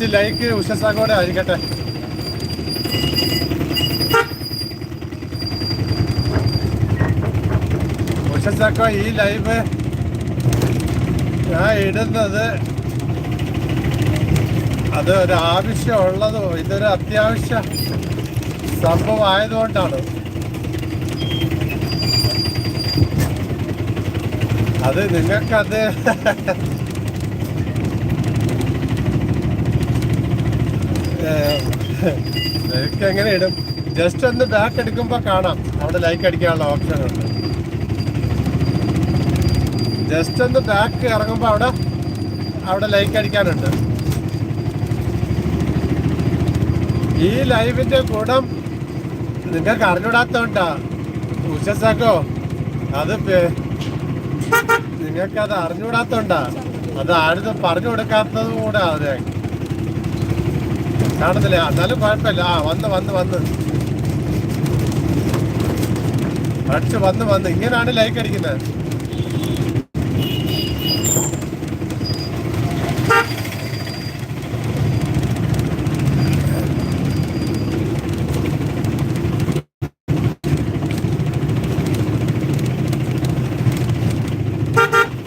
First like ഉഷസാക്കോടെ ആയിരിക്കട്ടെ. ഉഷസാക്കോ ഈ live ഞാൻ ഇടുന്നത് അത് ഒരു ആവശ്യമുള്ളതോ ഇതൊരു അത്യാവശ്യ സംഭവം ആയതുകൊണ്ടാണ് അത് നിങ്ങൾക്കത് ലൈക്ക് എങ്ങനെ ഇടും? ജസ്റ്റ് ഒന്ന് ബാക്ക് എടുക്കുമ്പോ കാണാം. അവിടെ ലൈക്ക് അടിക്കാനുള്ള ഓപ്ഷൻ ഉണ്ട്. ജസ്റ്റ് ഒന്ന് ബാക്ക് ഇറങ്ങുമ്പോ അവിടെ അവിടെ ലൈക്ക് അടിക്കാനുണ്ട്. ഈ ലൈവിന്റെ ഗുണം നിങ്ങൾക്ക് അറിഞ്ഞൂടാത്തോണ്ടാ ഉഷസാക്കോ അത് നിങ്ങൾക്ക് നിങ്ങൾക്കത് അറിഞ്ഞൂടാത്തോണ്ടാ അത് ആരും പറഞ്ഞു കൊടുക്കാത്തതും കൂടെ അതെ കാണുന്നില്ല എന്നാലും കുഴപ്പമില്ല. ആ വന്ന് വന്ന് വന്ന്. അടിച്ച് വന്ന് വന്ന്. ഇങ്ങനെയാണ് ലൈക്ക് അടിക്കുന്നത്.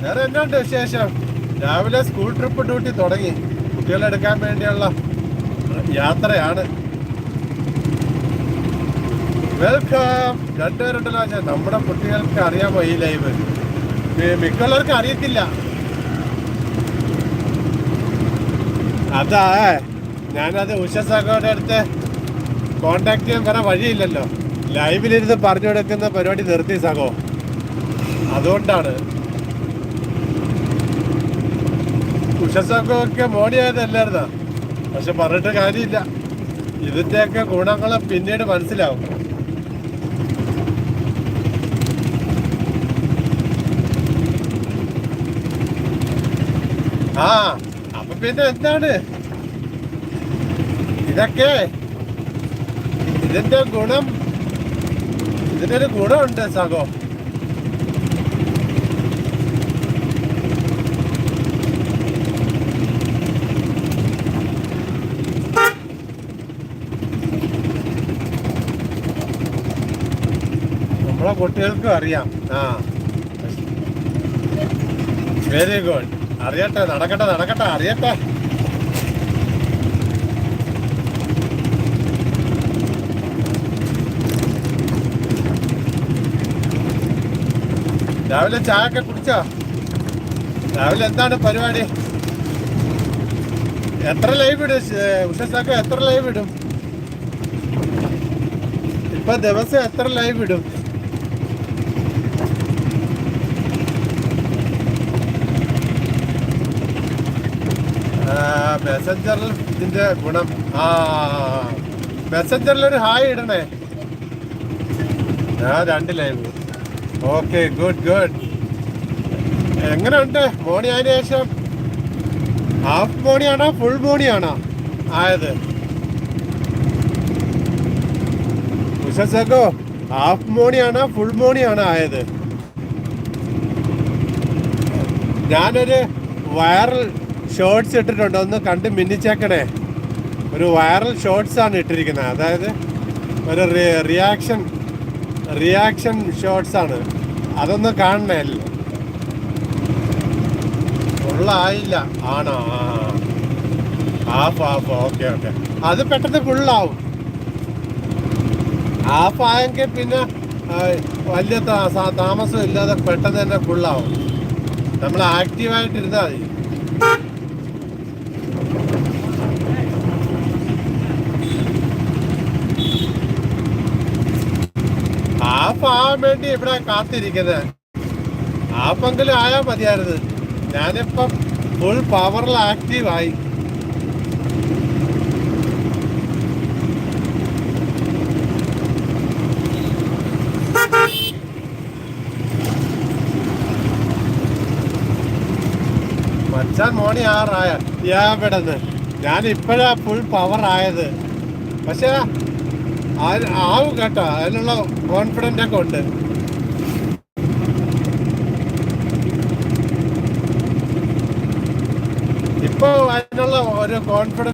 വേറെ എന്നാണ്ട് വിശേഷം? രാവിലെ സ്കൂൾ ട്രിപ്പ് ഡ്യൂട്ടി തുടങ്ങി. കുട്ടികളെടുക്കാൻ വേണ്ടിയുള്ള യാത്രയാണ്. വെൽക്കം രണ്ടുപേരുണ്ടല്ലോ. ഞാൻ നമ്മുടെ കുട്ടികൾക്ക് അറിയാമോ ഈ ലൈവ് മിക്കുള്ളവർക്ക് അറിയത്തില്ല. അതാ ഞാനത് ഉഷസാക്കോയുടെ അടുത്ത് കോണ്ടാക്ട് ചെയ്യാൻ വേറെ വഴിയില്ലല്ലോ. ലൈവിലിരുന്ന് പറഞ്ഞു കൊടുക്കുന്ന പരിപാടി നിർത്തി സഹോ അതുകൊണ്ടാണ്. ഉഷസാക്കൊക്കെ മോടിയായതല്ലായിരുന്ന പക്ഷെ പറഞ്ഞിട്ട് കാര്യമില്ല. ഇതിന്റെയൊക്കെ ഗുണങ്ങൾ പിന്നീട് മനസ്സിലാവും. ആ അപ്പൊ പിന്നെ എന്താണ്? ഇതൊക്കെ ഇതിന്റെ ഗുണം ഇതിന്റെ ഒരു ഗുണമുണ്ട് സഹോ. കുട്ടികൾക്കും അറിയാം. ആ. വെരി ഗുഡ് അറിയട്ടെ നടക്കട്ടെ നടക്കട്ടെ അറിയട്ടെ. രാവിലെ ചായ ഒക്കെ കുടിച്ചോ? രാവിലെ എന്താണ് പരിപാടി? എത്ര ലൈവ് ഇടും ഉഷസാക്ക എത്ര ലൈവ് ഇടും? ഇപ്പൊ ദിവസം എത്ര ലൈവ് ഇടും? മെസ്സഞ്ചറിൽ ഇതിന്റെ ഗുണം. ആ മെസ്സഞ്ചറിൽ ഒരു ഹായ് ഇടണേ. ആ രണ്ട് ലൈവ് ഓക്കെ ഗുഡ് ഗുഡ്. എങ്ങനെ ഉണ്ട് മോണി അതിന് ശേഷം? ഹാഫ് മോണിയാണോ ഫുൾ മോണിയാണോ ആയത്? ഉഷസക്കോ ഹാഫ് മോണിയാണോ ഫുൾ മോണിയാണോ ആയത്? ഞാനൊരു വൈറൽ ഷോർട്സ് ഇട്ടിട്ടുണ്ട്. ഒന്ന് കണ്ട് മിന്നിച്ചേക്കണേ. ഒരു വൈറൽ ഷോർട്സ് ആണ് ഇട്ടിരിക്കുന്നത്. അതായത് ഒരു റിയാക്ഷൻ റിയാക്ഷൻ ഷോർട്സ് ആണ്. അതൊന്ന് കാണണേ. ഫുള്ളായില്ല ആണോ? ആ. Half half. Okay okay. അത് പെട്ടെന്ന് ഫുള്ളാവും ഹാഫ് ആയെങ്കിൽ പിന്നെ വലിയ താമസം ഇല്ലാതെ പെട്ടെന്ന് തന്നെ ഫുള്ളാവും നമ്മൾ ആക്റ്റീവായിട്ടിരുന്നാൽ മതി. ആവാൻ വേണ്ടി ഇവിടെ കാത്തിരിക്കുന്നത്. ആ പങ്കിലും ആയാൽ മതിയായിരുന്നു. ഞാനിപ്പം ഫുൾ പവറിൽ ആക്റ്റീവായി മച്ചാൻ മോണി ആറായ ഞാൻ ഇപ്പോഴാ ഫുൾ പവർ ആയത്. പക്ഷെ ആ- ആവും കേട്ടോ. അതിനുള്ള കോൺഫിഡന്റ് ഒക്കെ ഉണ്ട്. ഇപ്പൊ അതിനുള്ള ഒരു കോൺഫിഡൻസ്